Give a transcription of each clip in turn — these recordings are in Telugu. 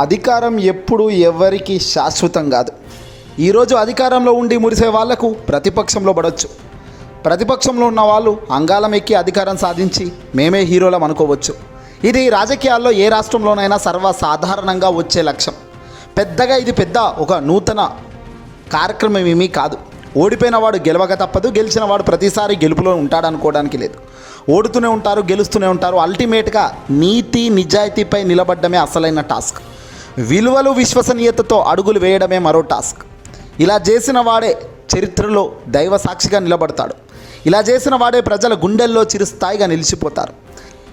అధికారం ఎప్పుడు ఎవరికి శాశ్వతం కాదు. ఈరోజు అధికారంలో ఉండి మురిసే వాళ్ళకు ప్రతిపక్షంలో పడవచ్చు ప్రతిపక్షంలో ఉన్న వాళ్ళు అంగాలం ఎక్కి అధికారం సాధించి మేమే హీరోలం అనుకోవచ్చు. ఇది రాజకీయాల్లో ఏ రాష్ట్రంలోనైనా సర్వసాధారణంగా వచ్చే లక్ష్యం. పెద్దగా ఇది పెద్ద ఒక నూతన కార్యక్రమం ఏమీ కాదు. ఓడిపోయిన వాడు గెలవక తప్పదు గెలిచిన వాడు ప్రతిసారి గెలుపులో ఉంటాడనుకోవడానికి లేదు. ఓడుతూనే ఉంటారు గెలుస్తూనే ఉంటారు అల్టిమేట్గా నీతి నిజాయితీపై నిలబడ్డమే అసలైన టాస్క్. విలువలు విశ్వసనీయతతో అడుగులు వేయడమే మరో టాస్క్. ఇలా చేసిన వాడే చరిత్రలో దైవ సాక్షిగా నిలబడతాడు. ఇలా చేసిన వాడే ప్రజల గుండెల్లో చిరుస్థాయిగా నిలిచిపోతారు.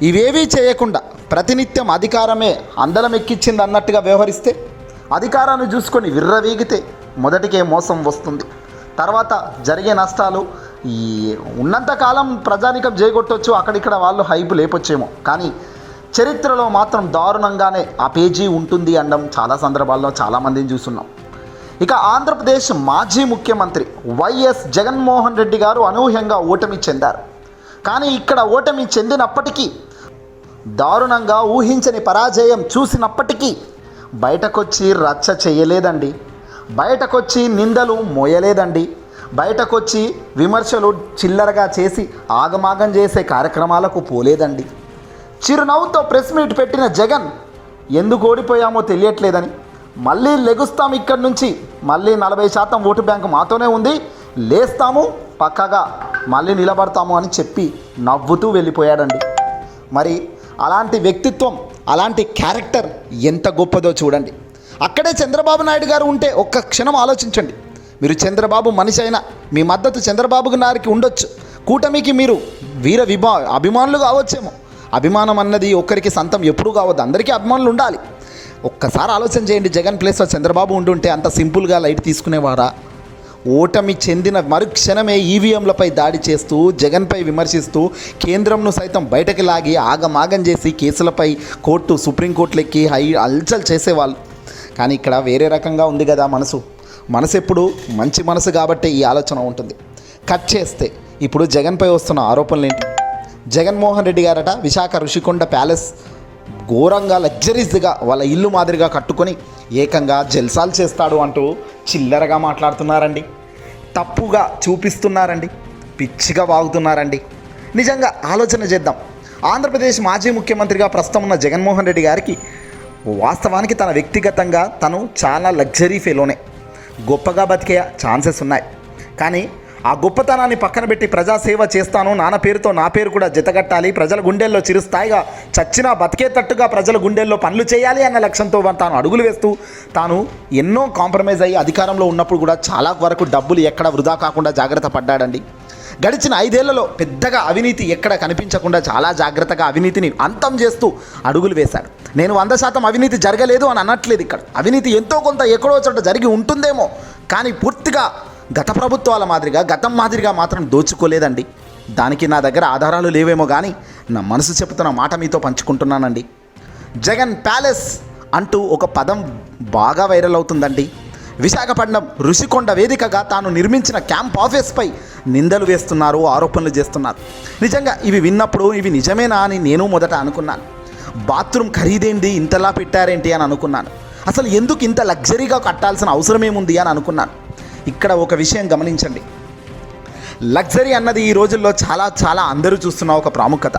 ఇవేవీ చేయకుండా ప్రతినిత్యం అధికారమే అందలం ఎక్కించింది అన్నట్టుగా వ్యవహరిస్తే అధికారాన్ని చూసుకొని విర్రవీగితే మొదటికే మోసం వస్తుంది. తర్వాత జరిగే నష్టాలు ఈ ఉన్నంతకాలం ప్రజానికం చేయగొట్టవచ్చు అక్కడిక్కడ వాళ్ళు హైపు లేపొచ్చేమో. కానీ చరిత్రలో మాత్రం దారుణంగానే ఆ పేజీ ఉంటుంది అనడం చాలా సందర్భాల్లో చాలామందిని చూస్తున్నాం. ఇక ఆంధ్రప్రదేశ్ మాజీ ముఖ్యమంత్రి వైఎస్ జగన్మోహన్ రెడ్డి గారు అనూహ్యంగా ఓటమి చెందారు. కానీ ఇక్కడ ఓటమి చెందినప్పటికీ దారుణంగా ఊహించని పరాజయం చూసినప్పటికీ బయటకొచ్చి రచ్చ చేయలేదండి. బయటకొచ్చి నిందలు మోయలేదండి. బయటకొచ్చి విమర్శలు చిల్లరగా చేసి ఆగమాగం చేసే కార్యక్రమాలకు పోలేదండి. చిరునవ్వుతో ప్రెస్ మీట్ పెట్టిన జగన్ ఎందుకు ఓడిపోయామో తెలియట్లేదని. మళ్ళీ లెగుస్తాం ఇక్కడి నుంచి. మళ్ళీ నలభై శాతం ఓటు బ్యాంకు మాతోనే ఉంది. లేస్తాము పక్కగా మళ్ళీ నిలబడతాము అని చెప్పి నవ్వుతూ వెళ్ళిపోయాడండి. మరి అలాంటి వ్యక్తిత్వం అలాంటి క్యారెక్టర్ ఎంత గొప్పదో చూడండి. అక్కడే చంద్రబాబు నాయుడు గారు ఉంటే ఒక్క క్షణం ఆలోచించండి. మీరు చంద్రబాబు మనిషి అయినా మీ మద్దతు చంద్రబాబు గారికి ఉండొచ్చు. కూటమికి మీరు వీర విభా అభిమానులు కావచ్చేమో. అభిమానం అన్నది ఒక్కరికి సంతం ఎప్పుడూ కావద్దు. అందరికీ అభిమానులు ఉండాలి. ఒక్కసారి ఆలోచన చేయండి జగన్ ప్లేస్లో చంద్రబాబు ఉండుంటే అంత సింపుల్గా లైట్ తీసుకునేవారా? ఓటమి చెందిన మరుక్షణమే ఈవీఎంలపై దాడి చేస్తూ జగన్పై విమర్శిస్తూ కేంద్రంను సైతం బయటకు లాగి ఆగమాగం చేసి కేసులపై కోర్టు సుప్రీంకోర్టులు ఎక్కి హై అల్చల్ చేసేవాళ్ళు. కానీ ఇక్కడ వేరే రకంగా ఉంది కదా మనసు. మనసు ఎప్పుడు మంచి మనసు కాబట్టి ఈ ఆలోచన ఉంటుంది. కట్ చేస్తే ఇప్పుడు జగన్పై వస్తున్న ఆరోపణలు ఏంటి జగన్మోహన్ రెడ్డి గారట విశాఖ ఋషికొండ ప్యాలెస్ ఘోరంగా లగ్జరీస్గా వాళ్ళ ఇల్లు మాదిరిగా కట్టుకొని ఏకంగా జల్సాలు చేస్తాడు అంటూ చిల్లరగా మాట్లాడుతున్నారండి. తప్పుగా చూపిస్తున్నారండి. పిచ్చిగా వాగుతున్నారండి. నిజంగా ఆలోచన చేద్దాం. ఆంధ్రప్రదేశ్ మాజీ ముఖ్యమంత్రిగా ప్రస్తుతం ఉన్న జగన్మోహన్ రెడ్డి గారికి వాస్తవానికి తన వ్యక్తిగతంగా తను చాలా లగ్జరీ ఫెలోనే. గొప్పగా బతికే ఛాన్సెస్ ఉన్నాయి. కానీ ఆ గొప్పతనాన్ని పక్కన పెట్టి ప్రజాసేవ చేస్తాను. నాన్న పేరుతో నా పేరు కూడా జతగట్టాలి. ప్రజల గుండెల్లో చిరుస్థాయిగా చచ్చినా బతికేటట్టుగా ప్రజల గుండెల్లో పనులు చేయాలి అన్న లక్ష్యంతో తాను అడుగులు వేస్తూ తాను ఎన్నో కాంప్రమైజ్ అయ్యి అధికారంలో ఉన్నప్పుడు కూడా చాలా వరకు డబ్బులు ఎక్కడ వృధా కాకుండా జాగ్రత్త పడ్డాడండి. గడిచిన ఐదేళ్ళలో పెద్దగా అవినీతి ఎక్కడ కనిపించకుండా చాలా జాగ్రత్తగా అవినీతిని అంతం చేస్తూ అడుగులు వేశాడు. నేను వంద శాతం అవినీతి జరగలేదు అని అనట్లేదు ఇక్కడ. అవినీతి ఎంతో కొంత ఎక్కడో చోట జరిగి ఉంటుందేమో కానీ పూర్తిగా గత ప్రభుత్వాల మాదిరిగా గతం మాదిరిగా మాత్రం దోచుకోలేదండి. దానికి నా దగ్గర ఆధారాలు లేవేమో కానీ నా మనసు చెబుతున్న మాట మీతో పంచుకుంటున్నానండి. జగన్ ప్యాలెస్ అంటూ ఒక పదం బాగా వైరల్ అవుతుందండి. విశాఖపట్నం ఋషికొండ వేదికగా తాను నిర్మించిన క్యాంప్ ఆఫీస్పై నిందలు వేస్తున్నారు ఆరోపణలు చేస్తున్నారు. నిజంగా ఇవి విన్నప్పుడు ఇవి నిజమేనా అని నేను మొదట అనుకున్నాను. బాత్రూమ్ ఖరీదేంటి ఇంతలా పెట్టారేంటి అని అనుకున్నాను. అసలు ఎందుకు ఇంత లగ్జరీగా కట్టాల్సిన అవసరం ఏముంది అని అనుకున్నాను. ఇక్కడ ఒక విషయం గమనించండి. లగ్జరీ అన్నది ఈ రోజుల్లో చాలా చాలా అందరూ చూస్తున్న ఒక ప్రాముఖ్యత.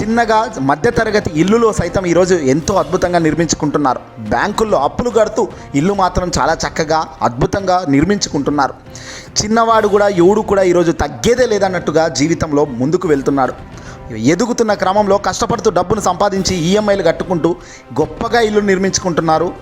చిన్నగా మధ్యతరగతి ఇల్లులో సైతం ఈరోజు ఎంతో అద్భుతంగా నిర్మించుకుంటున్నారు. బ్యాంకుల్లో అప్పులు కడుతూ ఇల్లు మాత్రం చాలా చక్కగా అద్భుతంగా నిర్మించుకుంటున్నారు. చిన్నవాడు కూడా ఎవడు కూడా ఈరోజు తగ్గేదే లేదన్నట్టుగా జీవితంలో ముందుకు వెళ్తున్నాడు ఎదుగుతున్న క్రమంలో కష్టపడుతూ డబ్బును సంపాదించి ఈఎంఐలు కట్టుకుంటూ గొప్పగా ఇల్లు నిర్మించుకుంటున్నారు.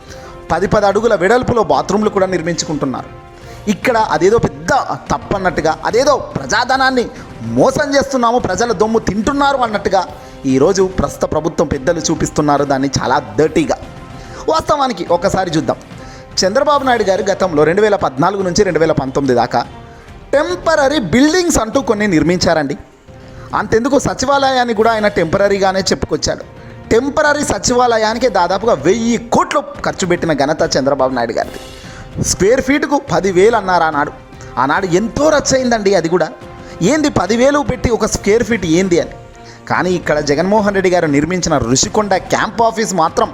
పది పది అడుగుల వెడల్పులో బాత్రూమ్లు కూడా నిర్మించుకుంటున్నారు. ఇక్కడ అదేదో పెద్ద తప్పన్నట్టుగా అదేదో ప్రజాధనాన్ని మోసం చేస్తున్నాము ప్రజల దొమ్ము తింటున్నారు అన్నట్టుగా ఈరోజు ప్రస్తుత ప్రభుత్వం పెద్దలు చూపిస్తున్నారు దాన్ని చాలా డర్టీగా వాస్తవానికి ఒకసారి చూద్దాం. చంద్రబాబు నాయుడు గారు గతంలో రెండు వేల పద్నాలుగు నుంచి రెండు వేల పంతొమ్మిది దాకా టెంపరీ బిల్డింగ్స్ అంటూ కొన్ని నిర్మించారండి. అంతెందుకు సచివాలయాన్ని కూడా ఆయన టెంపరీగానే చెప్పుకొచ్చాడు. టెంపరీ సచివాలయానికి దాదాపుగా వెయ్యి కోట్లు ఖర్చు పెట్టిన ఘనత చంద్రబాబు నాయుడు గారిది. స్క్వేర్ ఫీటుకు పదివేలు అన్నారు ఆనాడు. ఆనాడు ఎంతో రచ్చయిందండి అది కూడా. ఏంది పదివేలు పెట్టి ఒక స్క్వేర్ ఫీట్ ఏంది అని. కానీ ఇక్కడ జగన్మోహన్ రెడ్డి గారు నిర్మించిన ఋషికొండ క్యాంప్ ఆఫీస్ మాత్రం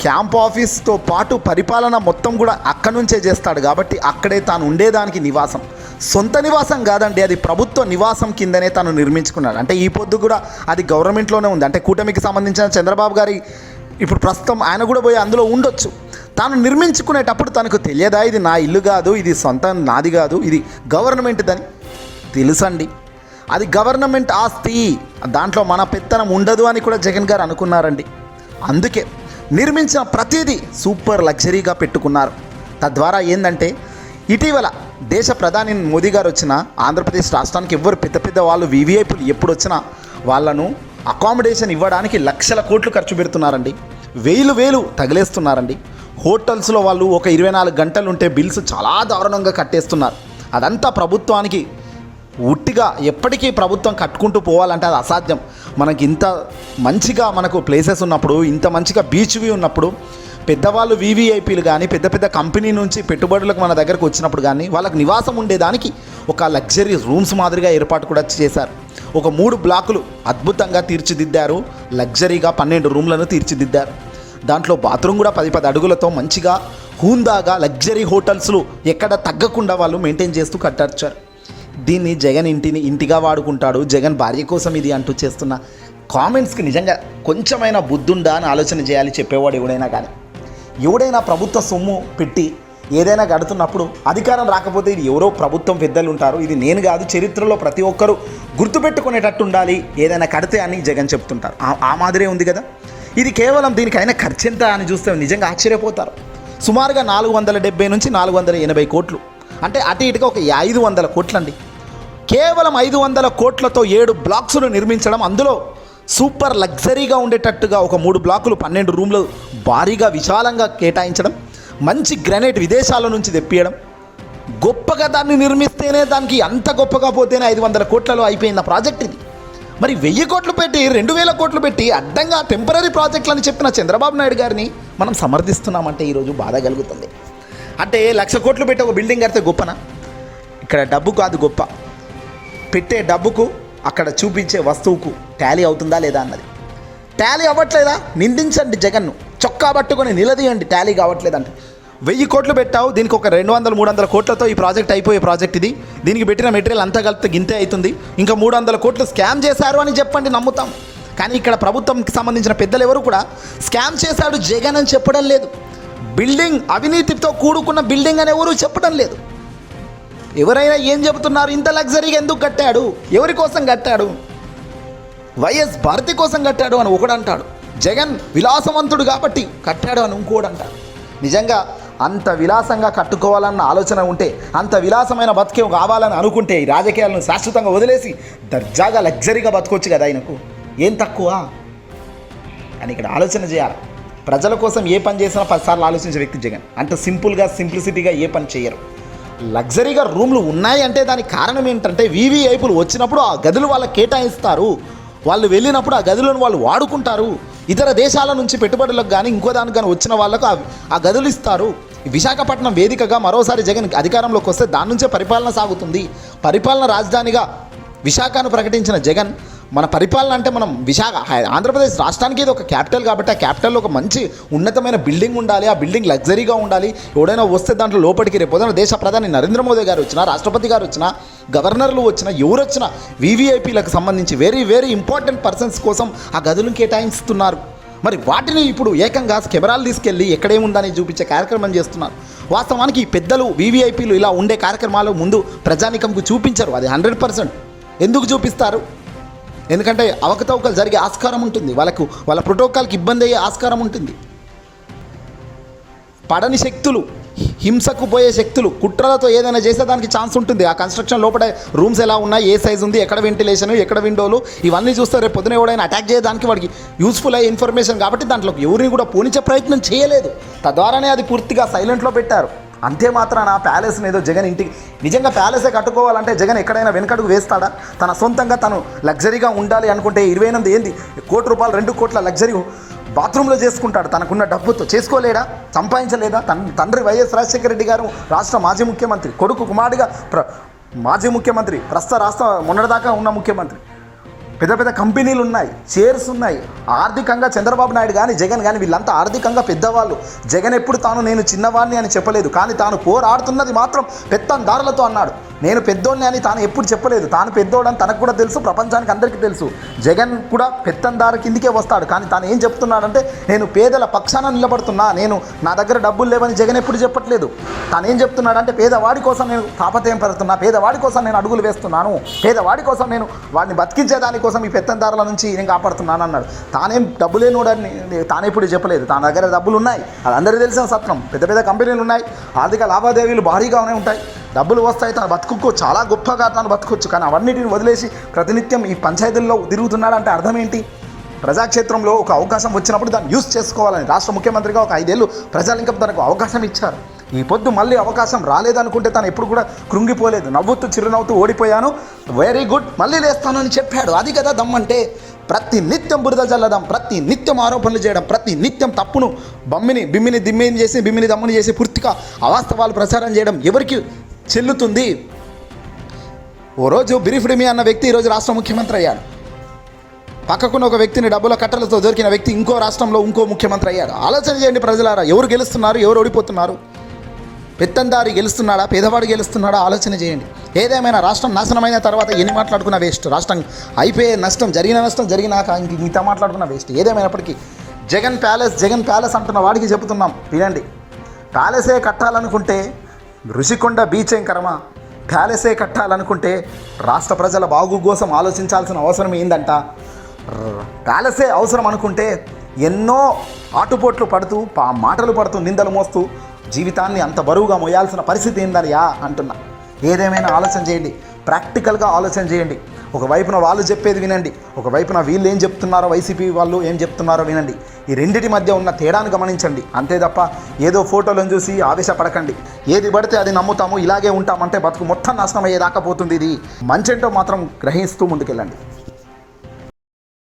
క్యాంప్ ఆఫీస్తో పాటు పరిపాలన మొత్తం కూడా అక్కడి నుంచే చేస్తాడు కాబట్టి అక్కడే తాను ఉండేదానికి నివాసం. సొంత నివాసం కాదండి అది ప్రభుత్వ నివాసం కిందనే తాను నిర్మించుకున్నాడు. అంటే ఈ పొద్దు కూడా అది గవర్నమెంట్లోనే ఉంది. అంటే కూటమికి సంబంధించిన చంద్రబాబు గారి ఇప్పుడు ప్రస్తుతం ఆయన కూడా పోయి అందులో ఉండొచ్చు. తాను నిర్మించుకునేటప్పుడు తనకు తెలియదా ఇది నా ఇల్లు కాదు ఇది సొంతం నాది కాదు ఇది గవర్నమెంట్దని తెలుసండి. అది గవర్నమెంట్ ఆస్తి. దాంట్లో మన పెత్తనం ఉండదు అని కూడా జగన్ గారు అనుకున్నారండి. అందుకే నిర్మించిన ప్రతిదీ సూపర్ లగ్జరీగా పెట్టుకున్నారు. తద్వారా ఏంటంటే ఇటీవల దేశ ప్రధాని మోదీ గారు వచ్చిన ఆంధ్రప్రదేశ్ రాష్ట్రానికి ఎవ్వరు పెద్ద పెద్ద వాళ్ళు వివిఐపీలు ఎప్పుడు వచ్చినా వాళ్ళను అకామిడేషన్ ఇవ్వడానికి లక్షల కోట్లు ఖర్చు పెడుతున్నారండి. వేలు వేలు తగిలేస్తున్నారండి. హోటల్స్లో వాళ్ళు ఒక ఇరవై నాలుగు గంటలు ఉంటే బిల్స్ చాలా దారుణంగా కట్టేస్తున్నారు. అదంతా ప్రభుత్వానికి ఉట్టిగా ఎప్పటికీ ప్రభుత్వం కట్టుకుంటూ పోవాలంటే అది అసాధ్యం. మనకి ఇంత మంచిగా మనకు ప్లేసెస్ ఉన్నప్పుడు ఇంత మంచిగా బీచ్వి ఉన్నప్పుడు పెద్దవాళ్ళు వీవీఐపీలు కానీ పెద్ద పెద్ద కంపెనీ నుంచి పెట్టుబడులకు మన దగ్గరకు వచ్చినప్పుడు కానీ వాళ్ళకి నివాసం ఉండేదానికి ఒక లగ్జరీ రూమ్స్ మాదిరిగా ఏర్పాటు కూడా చేశారు. ఒక మూడు బ్లాకులు అద్భుతంగా తీర్చిదిద్దారు. లగ్జరీగా పన్నెండు రూమ్లను తీర్చిదిద్దారు. దాంట్లో బాత్రూమ్ కూడా పది పది అడుగులతో మంచిగా హూందాగా లగ్జరీ హోటల్స్లు ఎక్కడ తగ్గకుండా వాళ్ళు మెయింటైన్ చేస్తూ కట్టార్చారు. దీన్ని జగన్ ఇంటిని ఇంటిగా వాడుకుంటాడు. జగన్ భార్య కోసం ఇది అంటూ చేస్తున్న కామెంట్స్కి నిజంగా కొంచెమైనా బుద్ధుందా అని ఆలోచన చేయాలి చెప్పేవాడు ఎవడైనా కానీ. ఎవడైనా ప్రభుత్వ సొమ్ము పెట్టి ఏదైనా గడుతున్నప్పుడు అధికారం రాకపోతే ఇది ఎవరో ప్రభుత్వం పెద్దలు ఉంటారు. ఇది నేను కాదు చరిత్రలో ప్రతి ఒక్కరూ గుర్తుపెట్టుకునేటట్టు ఉండాలి ఏదైనా కడితే అని జగన్ చెప్తుంటారు. ఆ- ఆ మాదిరే ఉంది కదా? ఇది కేవలం దీనికైనా ఖర్చు ఎంత అని చూస్తే నిజంగా ఆశ్చర్యపోతారు. సుమారుగా నాలుగు వందల డెబ్బై నుంచి నాలుగు వందల ఎనభై కోట్లు. అంటే అటు ఇటుగా ఒక ఐదు వందల కోట్లండి. కేవలం ఐదు వందల కోట్లతో ఏడు బ్లాక్స్ను నిర్మించడం అందులో సూపర్ లగ్జరీగా ఉండేటట్టుగా ఒక మూడు బ్లాకులు పన్నెండు రూమ్లు భారీగా విశాలంగా కేటాయించడం మంచి గ్రానైట్ విదేశాల నుంచి తెప్పియడం గొప్పగా దాన్ని నిర్మిస్తేనే దానికి అంత గొప్పగా పోతేనే ఐదు వందల కోట్లలో అయిపోయింది ఆ ప్రాజెక్ట్ ఇది. మరి వెయ్యి కోట్లు పెట్టి రెండు వేల కోట్లు పెట్టి అడ్డంగా టెంపరీ ప్రాజెక్టులని చెప్పిన చంద్రబాబు నాయుడు గారిని మనం సమర్థిస్తున్నామంటే ఈరోజు బాధ కలుగుతుంది. అంటే లక్ష కోట్లు పెట్టి ఒక బిల్డింగ్ కడితే గొప్పనా? ఇక్కడ డబ్బు కాదు గొప్ప. పెట్టే డబ్బుకు అక్కడ చూపించే వస్తువుకు టాలీ అవుతుందా లేదా అన్నది. టాలీ అవ్వట్లేదా? నిందించండి జగన్ను. చొక్కా పట్టుకొని నిలదీయండి టాలీ కావట్లేదంటే. వెయ్యి కోట్లు పెట్టావు దీనికి ఒక రెండు వందల మూడు వందల కోట్లతో ఈ ప్రాజెక్ట్ అయిపోయే ప్రాజెక్ట్ ఇది. దీనికి పెట్టిన మెటీరియల్ అంతా కలిపితే గింతే అవుతుంది. ఇంకా మూడు వందల కోట్లు స్కామ్ చేశారు అని చెప్పండి నమ్ముతాం. కానీ ఇక్కడ ప్రభుత్వంకి సంబంధించిన పెద్దలు ఎవరు కూడా స్కామ్ చేశాడు జగన్ అని చెప్పడం లేదు. బిల్డింగ్ అవినీతితో కూడుకున్న బిల్డింగ్ అని ఎవరు చెప్పడం లేదు. ఎవరైనా ఏం చెబుతున్నారు? ఇంత లగ్జరీగా ఎందుకు కట్టాడు? ఎవరి కోసం కట్టాడు? వైఎస్ భారతి కోసం కట్టాడు అని ఒకడు అంటాడు జగన్ విలాసవంతుడు కాబట్టి కట్టాడు అని ఇంకోడు అంటాడు నిజంగా అంత విలాసంగా కట్టుకోవాలన్న ఆలోచన ఉంటే అంత విలాసమైన బతికే కావాలని అనుకుంటే ఈ రాజకీయాలను శాశ్వతంగా వదిలేసి దర్జాగా లగ్జరీగా బతకొచ్చు కదా ఆయనకు. ఏం తక్కువ? అని ఇక్కడ ఆలోచన చేయాలి. ప్రజల కోసం ఏ పని చేసినా పదిసార్లు ఆలోచించే వ్యక్తి జగన్. అంత సింపుల్గా సింప్లిసిటీగా ఏ పని చేయరు. లగ్జరీగా రూమ్లు ఉన్నాయి అంటే దానికి కారణం ఏంటంటే వీవీఐపులు వచ్చినప్పుడు ఆ గదులు వాళ్ళకి కేటాయిస్తారు. వాళ్ళు వెళ్ళినప్పుడు ఆ గదులను వాళ్ళు వాడుకుంటారు. ఇతర దేశాల నుంచి పెట్టుబడులకు కానీ ఇంకో దానికి కానీ వచ్చిన వాళ్ళకు ఆ- గదులు ఇస్తారు. విశాఖపట్నం వేదికగా మరోసారి జగన్ అధికారంలోకి వస్తే దాని నుంచే పరిపాలన సాగుతుంది. పరిపాలన రాజధానిగా విశాఖను ప్రకటించిన జగన్ మన పరిపాలన అంటే మనం విశాఖ ఆంధ్రప్రదేశ్ రాష్ట్రానికి ఇది ఒక క్యాపిటల్ కాబట్టి ఆ క్యాపిటల్లో ఒక మంచి ఉన్నతమైన బిల్డింగ్ ఉండాలి ఆ బిల్డింగ్ లగ్జరీగా ఉండాలి. ఎవడైనా వస్తే దాంట్లో లోపలికి రేపు దేశ ప్రధాని నరేంద్ర మోదీ గారు వచ్చినా రాష్ట్రపతి గారు వచ్చినా గవర్నర్లు వచ్చినా ఎవరు వచ్చినా వీవీఐపీలకు సంబంధించి వెరీ వెరీ ఇంపార్టెంట్ పర్సన్స్ కోసం ఆ గదులను కేటాయిస్తున్నారు. మరి వాటిని ఇప్పుడు ఏకంగా కెమెరాలు తీసుకెళ్ళి ఎక్కడేముందని చూపించే కార్యక్రమం చేస్తున్నారు. వాస్తవానికి ఈ పెద్దలు వీవీఐపీలు ఇలా ఉండే కార్యక్రమాలు ముందు ప్రజానికంకు చూపించరు అది హండ్రెడ్ పర్సెంట్ ఎందుకు చూపిస్తారు? ఎందుకంటే అవకతవకలు జరిగే ఆస్కారం ఉంటుంది. వాళ్ళకు వాళ్ళ ప్రోటోకాల్కి ఇబ్బంది అయ్యే ఆస్కారం ఉంటుంది. పడని శక్తులు హింసకు పోయే శక్తులు కుట్రలతో ఏదైనా చేసే దానికి ఛాన్స్ ఉంటుంది. ఆ కన్స్ట్రక్షన్ లోపల రూమ్స్ ఎలా ఉన్నాయి ఏ సైజ్ ఉంది ఎక్కడ వెంటిలేషన్ ఎక్కడ విండోలు ఇవన్నీ చూస్తే రేపు పొద్దున ఎవడైనా అటాక్ చేయడానికి వాడికి యూస్ఫుల్ అయ్యే ఇన్ఫర్మేషన్ కాబట్టి దాంట్లో ఎవరిని కూడా పోనించే ప్రయత్నం చేయలేదు. తద్వారానే అది పూర్తిగా సైలెంట్లో పెట్టారు. అంతే మాత్రాన ప్యాలెస్ని ఏదో జగన్ ఇంటికి నిజంగా ప్యాలెసే కట్టుకోవాలంటే జగన్ ఎక్కడైనా వెనకడుగు వేస్తాడా? తన సొంతంగా తను లగ్జరీగా ఉండాలి అనుకుంటే ఇరవై ఎనిమిది ఏంది? కోటి రూపాయలు రెండు కోట్ల లగ్జరీ బాత్రూంలో చేసుకుంటాడు. తనకున్న డబ్బుతో చేసుకోలేడా? సంపాదించలేదా? తన తండ్రి వైఎస్ రాజశేఖర రెడ్డి గారు రాష్ట్ర మాజీ ముఖ్యమంత్రి కొడుకు కుమారుడిగా ప్ర మాజీ ముఖ్యమంత్రి ప్రస్తుత రాష్ట్ర మొన్నటిదాకా ఉన్న ముఖ్యమంత్రి. పెద్ద పెద్ద కంపెనీలు ఉన్నాయి షేర్స్ ఉన్నాయి. ఆర్థికంగా చంద్రబాబు నాయుడు కానీ జగన్ కానీ వీళ్ళంతా ఆర్థికంగా పెద్దవాళ్ళు. జగన్ ఎప్పుడు తాను నేను చిన్నవాడిని అని చెప్పలేదు కానీ తాను పోరాడుతున్నది మాత్రం పెత్తందారులతో అన్నాడు. నేను పెద్దోడిని అని తాను ఎప్పుడు చెప్పలేదు. తాను పెద్దోడని తనకు కూడా తెలుసు ప్రపంచానికి అందరికీ తెలుసు. జగన్ కూడా పెత్తందారు కిందికే వస్తాడు. కానీ తాను ఏం చెప్తున్నాడంటే నేను పేదల పక్షాన నిలబడుతున్నా. నేను నా దగ్గర డబ్బులు లేవని జగన్ ఎప్పుడు చెప్పట్లేదు. తాను ఏం చెప్తున్నాడంటే పేదవాడి కోసం నేను తాపత్రయం పెడుతున్నా. పేదవాడి కోసం నేను అడుగులు వేస్తున్నాను. పేదవాడి కోసం నేను వాడిని బతికించే దానికోసం ఈ పెత్తందారుల నుంచి నేను కాపాడుతున్నాను అన్నాడు. తానేం డబ్బు లేనోడని తాను ఎప్పుడు చెప్పలేదు. తన దగ్గర డబ్బులు ఉన్నాయి. అది అందరికీ తెలిసిన సత్రం. పెద్ద పెద్ద కంపెనీలు ఉన్నాయి. ఆర్థిక లావాదేవీలు భారీగానే ఉంటాయి. డబ్బులు వస్తాయి తన బతుకు చాలా గొప్పగా తను బతుకొచ్చు కానీ అవన్నిటిని వదిలేసి ప్రతినిత్యం ఈ పంచాయతీల్లో తిరుగుతున్నాడంటే అర్థం ఏంటి? ప్రజాక్షేత్రంలో ఒక అవకాశం వచ్చినప్పుడు దాన్ని యూస్ చేసుకోవాలని రాష్ట్ర ముఖ్యమంత్రిగా ఒక ఐదేళ్ళు ప్రజలు ఇంకా తనకు అవకాశం ఇచ్చారు. ఈ పొద్దు మళ్ళీ అవకాశం రాలేదనుకుంటే తను ఎప్పుడు కూడా కృంగిపోలేదు. నవ్వుతూ చిరునవ్వుతూ ఓడిపోయాను. వెరీ గుడ్ మళ్ళీ లేస్తానని అని చెప్పాడు. అది కదా దమ్మంటే ప్రతి నిత్యం బురద చల్లడం ప్రతి నిత్యం ఆరోపణలు చేయడం ప్రతి నిత్యం తప్పును బమ్మిని బిమ్మిని దిమ్మిని చేసి బిమ్మిని దమ్ముని చేసి పూర్తిగా అవాస్తవాలు ప్రచారం చేయడం ఎవరికి చెల్లుతుంది. ఓ రోజు బిరిఫ్డిమి అన్న వ్యక్తి ఈరోజు రాష్ట్ర ముఖ్యమంత్రి అయ్యాడు. పక్కకున్న ఒక వ్యక్తిని డబ్బుల కట్టలతో దొరికిన వ్యక్తి ఇంకో రాష్ట్రంలో ఇంకో ముఖ్యమంత్రి అయ్యాడు. ఆలోచన చేయండి ప్రజలారా ఎవరు గెలుస్తున్నారు ఎవరు ఓడిపోతున్నారు? పెత్తందారి గెలుస్తున్నాడా పేదవాడు గెలుస్తున్నాడా? ఆలోచన చేయండి. ఏదేమైనా రాష్ట్రం నాశనమైన తర్వాత ఎన్ని మాట్లాడుకున్న వేస్ట్? రాష్ట్రం అయిపోయే నష్టం జరిగిన నష్టం జరిగినాక ఇంక మిగతా మాట్లాడుకున్న వేస్ట్. ఏదేమైనప్పటికీ జగన్ ప్యాలెస్ జగన్ ప్యాలెస్ అంటున్న వాడికి చెబుతున్నాం. వినండి. ప్యాలెసే కట్టాలనుకుంటే రుషికొండ బీచ్ ఏం కర్మ? ప్యాలెసే కట్టాలనుకుంటే రాష్ట్ర ప్రజల బాగు కోసం ఆలోచించాల్సిన అవసరం ఏందంట? ప్యాలెసే అవసరం అనుకుంటే ఎన్నో ఆటుపోట్లు పడుతూ పా మాటలు పడుతూ నిందలు మోస్తూ జీవితాన్ని అంత బరువుగా మోయాల్సిన పరిస్థితి ఏందనియా అంటున్నా. ఏదేమైనా ఆలోచన చేయండి. ప్రాక్టికల్గా ఆలోచన చేయండి. ఒకవైపున వాళ్ళు చెప్పేది వినండి ఒకవైపున వీళ్ళు ఏం చెప్తున్నారో వైసీపీ వాళ్ళు ఏం చెప్తున్నారో వినండి. ఈ రెండిటి మధ్య ఉన్న తేడాను గమనించండి. అంతే తప్ప ఏదో ఫోటోలను చూసి ఆవేశపడకండి. ఏది పడితే అది నమ్ముతాము ఇలాగే ఉంటామంటే బతుకు మొత్తం నాశనం అయ్యేదాకా పోతుంది ఇది. మంచేంటో మాత్రం గ్రహిస్తూ ముందుకెళ్ళండి.